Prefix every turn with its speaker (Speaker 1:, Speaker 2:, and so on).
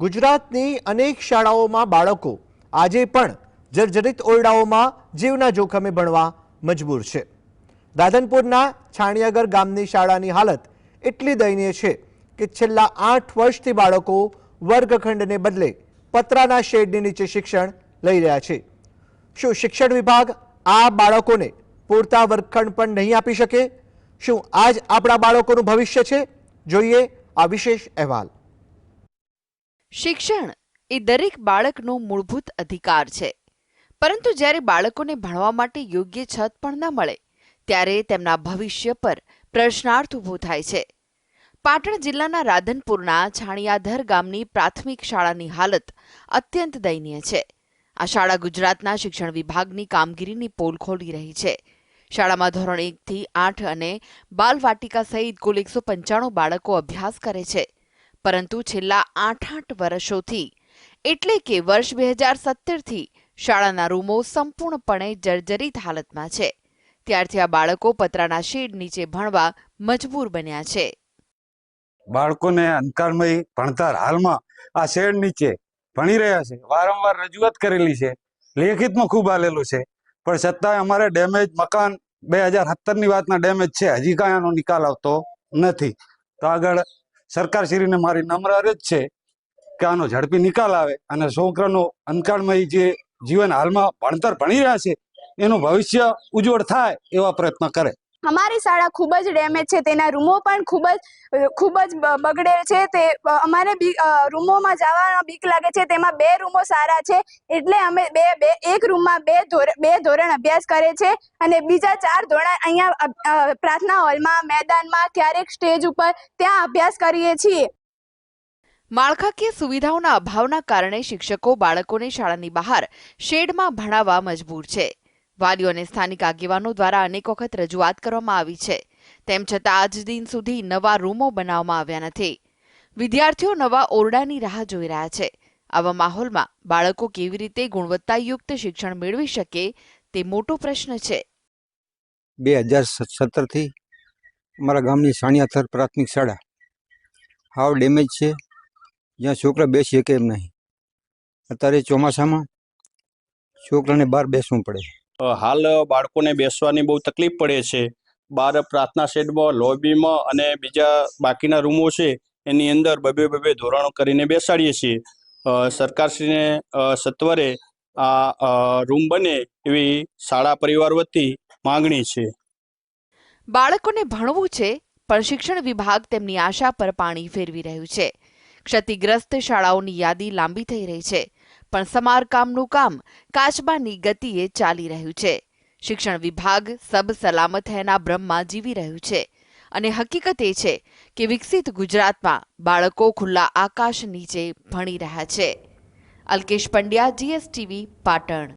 Speaker 1: ગુજરાતની અનેક શાળાઓમાં બાળકો આજે પણ જર્જરિત ઓરડાઓમાં જીવના જોખમે ભણવા મજબૂર છે. દાદનપુરના છાણિયાગર ગામની શાળાની હાલત એટલી દયનીય છે કે છેલ્લા આઠ વર્ષથી બાળકો વર્ગખંડને બદલે પતરાના શેડની નીચે શિક્ષણ લઈ રહ્યા છે. શું શિક્ષણ વિભાગ આ બાળકોને પૂરતા વર્ગખંડ પણ નહીં આપી શકે? શું આજ આપણા બાળકોનું ભવિષ્ય છે? જોઈએ આ વિશેષ અહેવાલ.
Speaker 2: શિક્ષણ એ દરેક બાળકનો મૂળભૂત અધિકાર છે. પરંતુ જ્યારે બાળકોને ભણવા માટે યોગ્ય છત પણ ન મળે, ત્યારે તેમના ભવિષ્ય પર પ્રશ્નાર્થ ઊભો થાય છે. પાટણ જિલ્લાના રાધનપુરના છાણિયાધર ગામની પ્રાથમિક શાળાની હાલત અત્યંત દયનીય છે. આ શાળા ગુજરાતના શિક્ષણ વિભાગની કામગીરીની પોલ ખોલી રહી છે. શાળામાં ધોરણ એકથી આઠ અને બાલવાટિકા સહિત કુલ એકસો પંચાણું બાળકો અભ્યાસ કરે છે. પરંતુ છેલ્લા આઠ આઠ વર્ષોથી, એટલે કે વર્ષ બે હજાર સત્તરથી, શાળાના રૂમો સંપૂર્ણપણે જર્જરિત હાલતમાં છે. ત્યારથી આ બાળકો પતરાના શેડ નીચે ભણવા મજબૂર બન્યા છે.
Speaker 3: બાળકોને અંધકારમય ભણતર હાલમાં આ શેડ નીચે ભણી રહ્યા છે. વારંવાર રજૂઆત કરેલી છે. લેખિતમાં ખૂબ આલેલું છે. પણ છતાંય અમારે ડેમેજ મકાન બે હજાર સત્તરની વાતના ડેમેજ છે. હજી કાંઈ આનો નિકાલ આવતો નથી. તો આગળ સરકારશ્રીને મારી નમ્ર અરજ છે કે આનો ઝડપી નિકાલ આવે અને છોકરાનો અંધકારમય જે જીવન હાલમાં ભણતર ભણી રહ્યા છે, એનું ભવિષ્ય ઉજ્જવળ થાય એવા પ્રયત્ન કરે.
Speaker 4: અમારી શાળા ખૂબ જ ડેમેજ છે, તેના રૂમો પણ ખૂબ જ ખૂબ જ બગડે છે, તે અમારે બી રૂમોમાં જવાનો બીક લાગે છે, તેમાં બે રૂમો સારા છે, એટલે અમે બે બે, એક રૂમમાં બે ધોરણ બે ધોરણ અભ્યાસ કરે છે, અને બીજા ચાર ધોરણ અહીંયા પ્રાર્થના હોલમાં, મેદાનમાં, ક્યારેક સ્ટેજ ઉપર ત્યાં અભ્યાસ કરીએ છીએ.
Speaker 2: માળખાકીય સુવિધાઓના અભાવના કારણે શિક્ષકો બાળકોને શાળાની બહાર શેડમાં ભણાવવા મજબૂર છે. વાલીઓ અને સ્થાનિક આગેવાનો દ્વારા અનેક વખત રજૂઆત કરવામાં આવી છે. તેમ છતાં આજ દિન સુધી નવા રૂમો બનાવવામાં આવ્યા નથી. વિદ્યાર્થીઓ નવા ઓરડાની રાહ જોઈ રહ્યા છે. આવા માહોલમાં બાળકો કેવી રીતે ગુણવત્તાયુક્ત શિક્ષણ મેળવી શકે તે મોટો પ્રશ્ન છે.
Speaker 5: બે હજાર સત્તરથી અમારા ગામની સાણિયાથર પ્રાથમિક શાળા. હાવ ડેમેજ છે. જ્યાં છોકરા બેસી શકે એમ નહીં? અત્યારે ચોમાસામાં છોકરાને બહાર બેસવું પડે.
Speaker 6: હાલ બાળકોને બેસવાની બહુ તકલીફ પડે છે. બહાર પ્રાર્થના શેડમાં લોબીમાં અને બીજા બાકીના રૂમો છે, એની અંદર બબે બબે ધોરણો કરીને બેસાડીએ છીએ. સરકારશ્રીને સત્વરે આ રૂમ બને એવી શાળા પરિવાર વતી માંગણી છે.
Speaker 2: બાળકોને ભણવું છે, પણ શિક્ષણ વિભાગ તેમની આશા પર પાણી ફેરવી રહ્યું છે. ક્ષતિગ્રસ્ત શાળાઓની યાદી લાંબી થઈ રહી છે. પણ સમારકામનું કામ કાચબાની ગતિએ ચાલી રહ્યું છે. શિક્ષણ વિભાગ સબ સલામત હૈના ભ્રમમાં જીવી રહ્યું છે. અને હકીકત એ છે કે વિકસિત ગુજરાતમાં બાળકો ખુલ્લા આકાશ નીચે ભણી રહ્યા છે. અલ્કેશ પંડ્યા, જીએસટીવી, પાટણ.